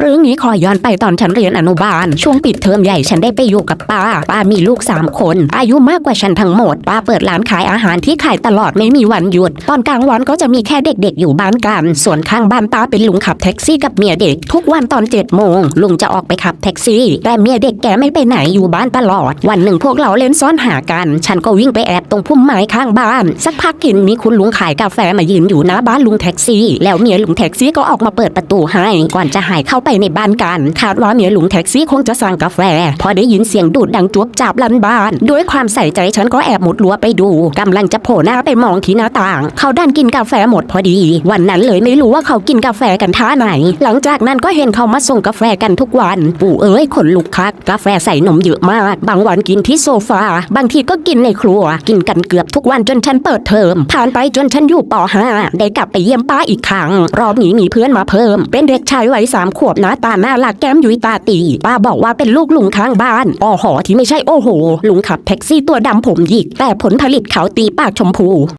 เรื่องนี้ขอย้อนไปตอนฉันเรียนอนุบาล ช่วงปิดเทอมใหญ่ฉันได้ไปอยู่กับป้า ป้ามีลูกสามคน อายุมากกว่าฉันทั้งหมด ป้าเปิดร้านขายอาหารที่ขายตลอดไม่มีวันหยุด ตอนกลางวันก็จะมีแค่เด็กๆ อยู่บ้านกัน ส่วนข้างบ้านป้าเป็นลุงขับแท็กซี่กับเมียเด็ก ทุกวันตอนเจ็ดโมงลุงจะออกไปขับแท็กซี่ แต่เมียเด็กแกไม่ไปไหนอยู่บ้านตลอด วันหนึ่งพวกเราเล่นซ่อนหากัน ฉันก็วิ่งไปแอบตรงพุ่มไม้ข้างบ้าน สักพักกินมีคุณลุงขายกาแฟมายืนอยู่หน้าบ้านลุงแท็กซี่ แล้วเมียลุงแท็กซี่ก็ออกมาเปิดประตูให้ก่อนจะหายเข้าไปไปในบ้านกันคาดว่าเมียลุงแท็กซี่คงจะสั่งกาแฟ พอได้ยินเสียงดูดดังจวบจับลันบ้าน ด้วยความใส่ใจฉันก็แอบมุดรั้วไปดูกำลังจะโผล่หน้าไปมองที่หน้าต่าง เขาดันกินกาแฟหมดพอดี วันนั้นเลยไม่รู้ว่าเขากินกาแฟกันท่าไหน หลังจากนั้นก็เห็นเขามาส่งกาแฟกันทุกวัน ปู่เอ้ยขนลุกคักกาแฟใส่นมเยอะมาก บางวันกินที่โซฟา บางทีก็กินในครัว กินกันเกือบทุกวันจนฉันเปิดเทอม ผ่านไปจนฉันอยู่ป .5 ได้กลับไปเยี่ยมป้าอีกครั้ง รอบนี้มีเพื่อนมาเพิ่ม เป็นเด็กชายวัยสามขวบหน้าตาน่ารักแก้มยุยตาตีป้าบอกว่าเป็นลูกลุงข้างบ้านอ๋อหอที่ไม่ใช่โอ้โห ลุงขับแท็กซี่ตัวดำผมหยิก แต่ผลผลิตเขาตีปากชมพู